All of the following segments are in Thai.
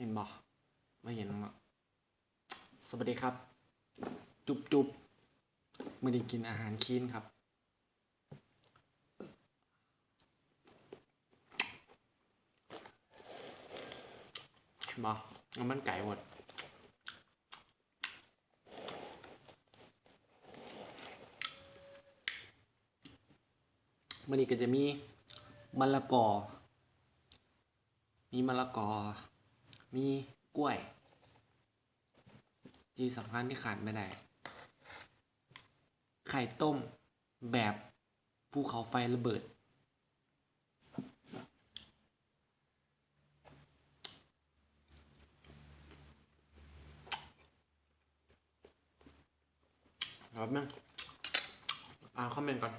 เห็นบ่ไม่เห็นมั้งสวัสดีครับ จุบจุบไม่ได้กินอาหารคีนครับ เห็นบ่แล้วมันไก่หมดมันนี้ก็จะมีมะละกอ มีมะละกอ มีกล้วย ที่สำคัญที่ขาดไม่ได้ ไข่ต้มแบบภูเขาไฟระเบิด รับนึงอ่านคอมเมนต์ก่อน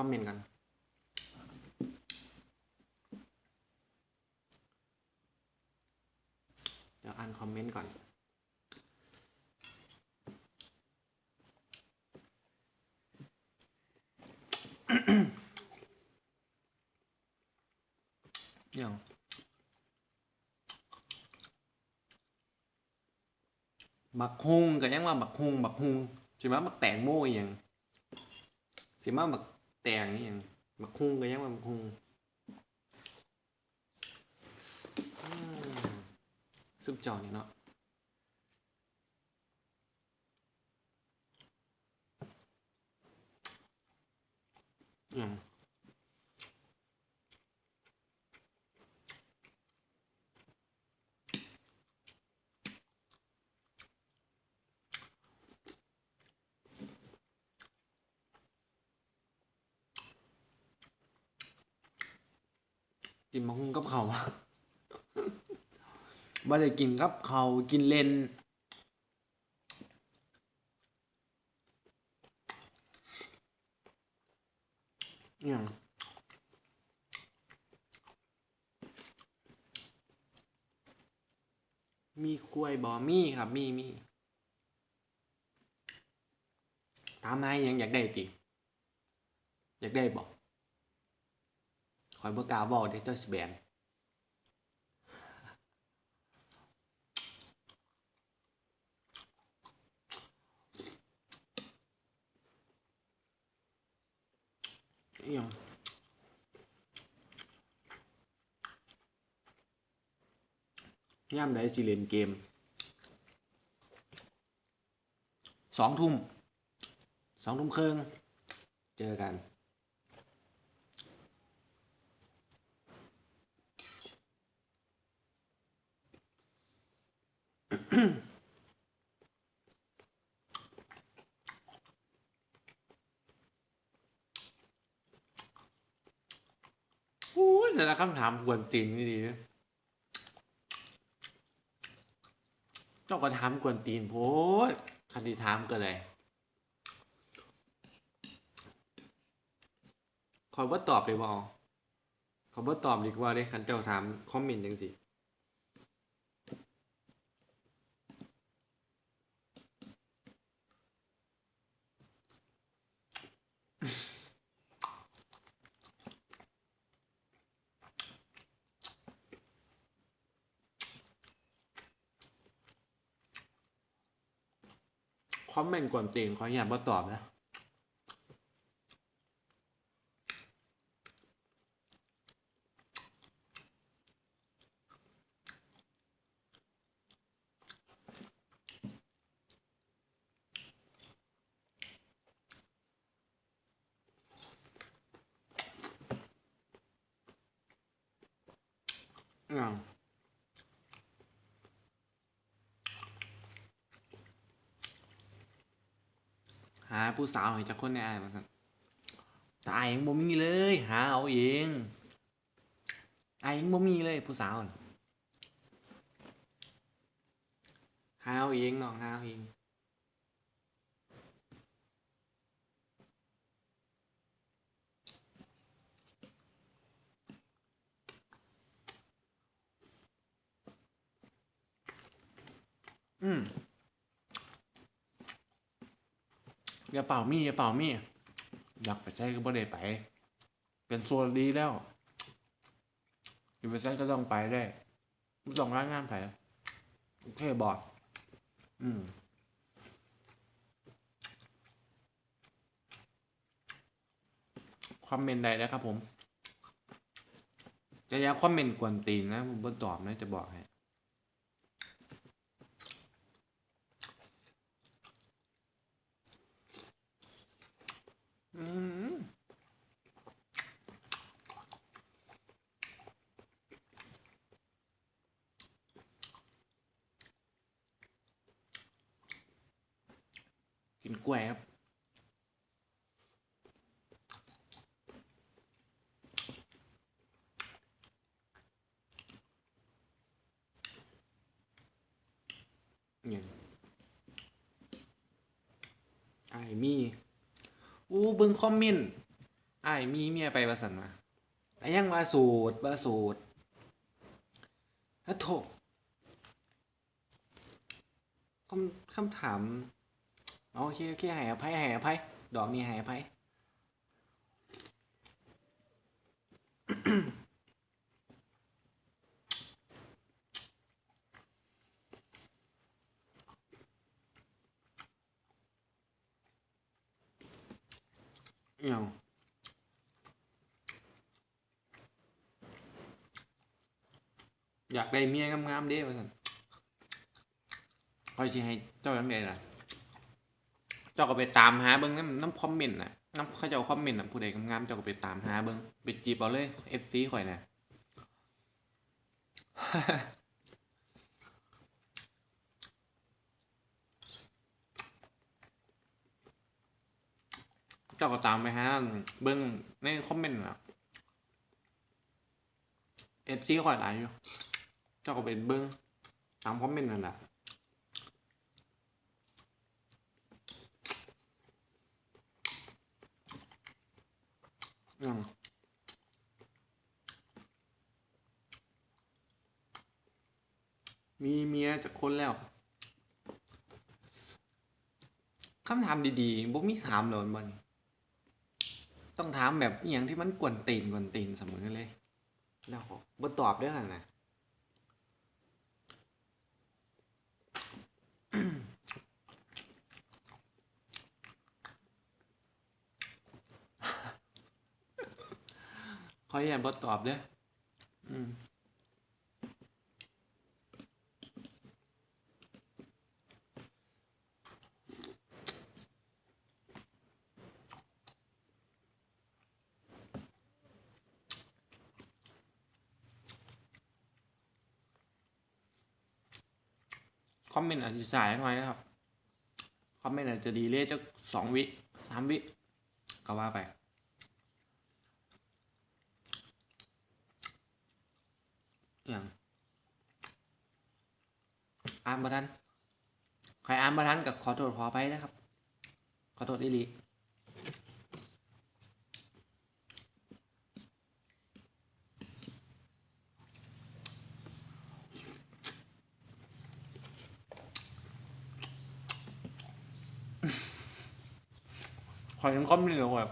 อ่านคอมเมนต์กัน เดี๋ยวอ่านคอมเมนต์ก่อนอย่างบักฮุงก็ยังว่าบักฮุงบักฮุงใช่ไหมบักแตงโมอย่างสิมาบัก แตงนี่ยังมักฮุงก็ยังมักคุงซุปจอนี่เนาะอืม กินมะฮุงกับเขาบ่ได้กินกับเขากินเล่นอหย่างมีคุยบอมี่ครับ มีมีถามนายยังอยากได้ติ อยากได้บอก คอยบ่กล้าบอกเด้เจ้าสิแบนอิหยังย่ามใดสิเล่นเกมสองทุ่มสองทุ่มครึ่งเจอกัน โอ้ยแต่ละคำถามกวนตีนนี่ดีนะเจ้าก็ถามกวนตีนโพดคันที่ถามก็เลยขอยว่าตอบเลยบอขอยว่าตอบดีกว่าเลยคันเจ้าถามคอมเมนต์จังสิ คอมเมนต์กวนตีนขออย่าตมาตอบนะอ่าหา ผู้สาวให้จักคนในอายมาครับแต่อายยังบ่มีเลย หาเอาเองอายยังบ่มีเลยผู้สาวหาเอาเองน้องหาเอาเองอืม อย่าเป่ามีอย่าเป่ามีอยากไปใช้ก็บ่ได้ไป เป็นโซนดีแล้วอยู่ไปใช้ก็ต้องไปได้ไม่ต้องร้านงานไผโอเคบอกอืมคอมเมนต์ใดนะครับผม จะยาคอมเมนต์กวนตีนนะ ผมบ่ตอบนะจะบอกให้ อืมกินกล้วยครับเนี่ยไอ้มี่ อู้เบิ่งคอมเมนต์ไอ้มีเมียไปประสันมาไอ้ยังมาสูตรมาสูตรถ้าโถคำคำถาม โอเคโอเคให้อภัยให้อภัยดอกนี้ให้อภัย อยากได้เมียงามๆเด้ว่าซั่นคอยสิให้เจ้าจังไดล่ะ เจ้าก็ไปตามหาเบิ่งน้ำน้ำคอมเมนต์น่ะน้ำเขาเจ้าคอมเมนต์น่ะผู้ใดงามๆเจ้าก็ไปตามหาเบิ่งไปจีบเอาเลย FC ข่อยน่ะเจ้าก็ตามไปฮะเบิ้งในคอมเมนต์นะเอฟซีข่อยหลายอยู่ จ้าก็เป็นเบิ้งตามคอมเมนต์นั่นแหละยังมีเมียจากคนแล้ว คำถามดีๆบ่มีถามเลยมัน ต้องถามแบบอย่างที่มันกวนตีนกวนตีนเสมอเลย แล้วบ่ตอบด้วยกันนะ ขออย่าบ่ตอบเด้ออืมคอมเมนต์อาจจะสายหน่อยนะครับ คอมเมนต์อาจจะดีเลยจะสองวิสามวิ ก็ว่าไป อย่าง อ่านมาทันใครอ่านมาทันกับขอโทษขอไปนะครับ ขอโทษอีลีขอเห็นคอมเมนต์หน่อยแบบ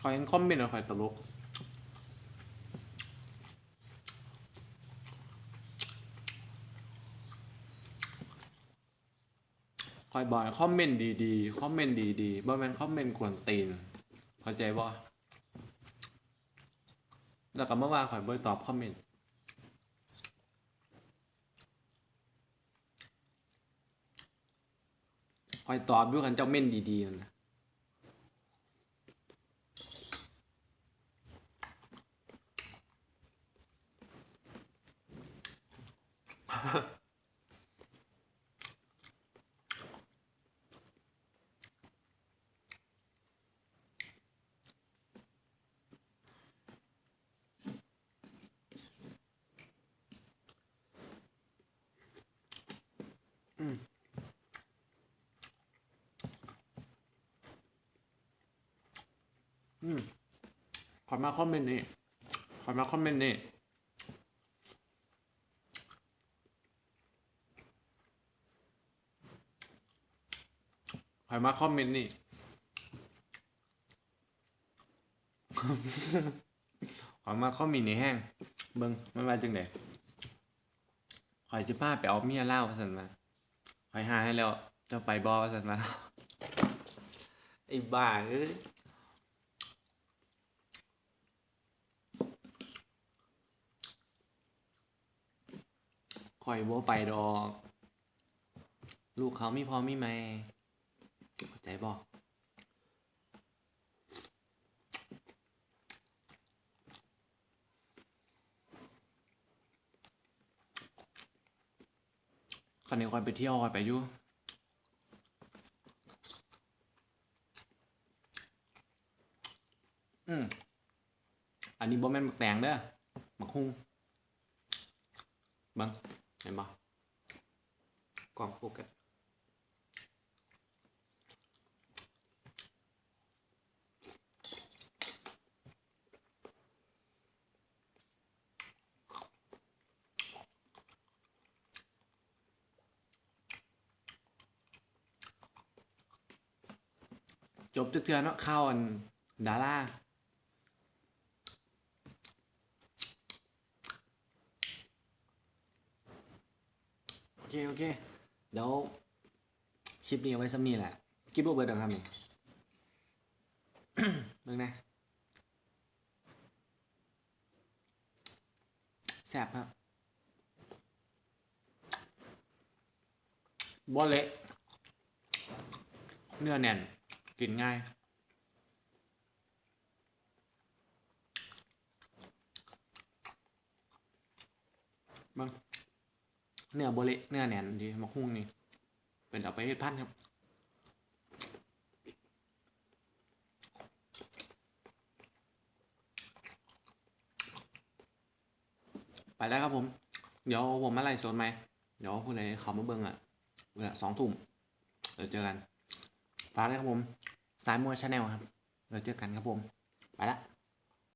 ขอเห็นคอมเมนต์หน่อยตลก คอยบอกให้คอมเมนต์ดีๆคอมเมนต์ดีๆบ่แม่นคอมเมนต์กวนตีนเข้าใจบ่แล้วก็เมื่อวานข่อยบ่ได้ตอบคอมเมนต์คอยตอบด้วยกันเจ้าเม่นดีๆนั่นนะ อืม ขอมาคอมเมนต์นี่ขอมาคอมเมนต์นี่ขอมาคอมเมนต์นี่ ขอมาข้อมีในแห้ง เบิ่งมันว่าจังไดข่อยสิพาไปเอาเมียเล่าวว่าซั่นมา ข่อยหาให้แล้วเจ้าไปบอสันมาไอ้บ้าเอ้ยคอยบ่ไปดอก ลูกเขามีพอมีแม่ใจบ่ คันนี้คอยไปเที่ยวคอยไปอยู่อืมอันนี้บ่แม่นบักแตงเด้อบักฮุงบังเห็นบ่กล่องโฟกัส บจักเทื่อเนาะข้าวอันดาราโอเค โอเค เดี๋ยว คลิปนี้เอาไว้ซ้ำนี้แหละคลิปบ่เบิร์ดครับนี่เบิ่งนะแซ่บครับบ่เละเนื้อแน่น กินง่ายบางเนื้อโบเละเนื้อแหนนดีมะฮุ่งนี่ เป็นเอาไปเฮ็ดพันครับไปแล้วครับผม เดี๋ยวผมมาไล่โซนไหม เดี๋ยวผู้ใดเขามาเบิ่งอะเวลาสองทุ่มเดี๋ยวเจอกันฝากด้วยครับผม สายมวยชาแนลครับ เราเจอกันครับผม ไปละ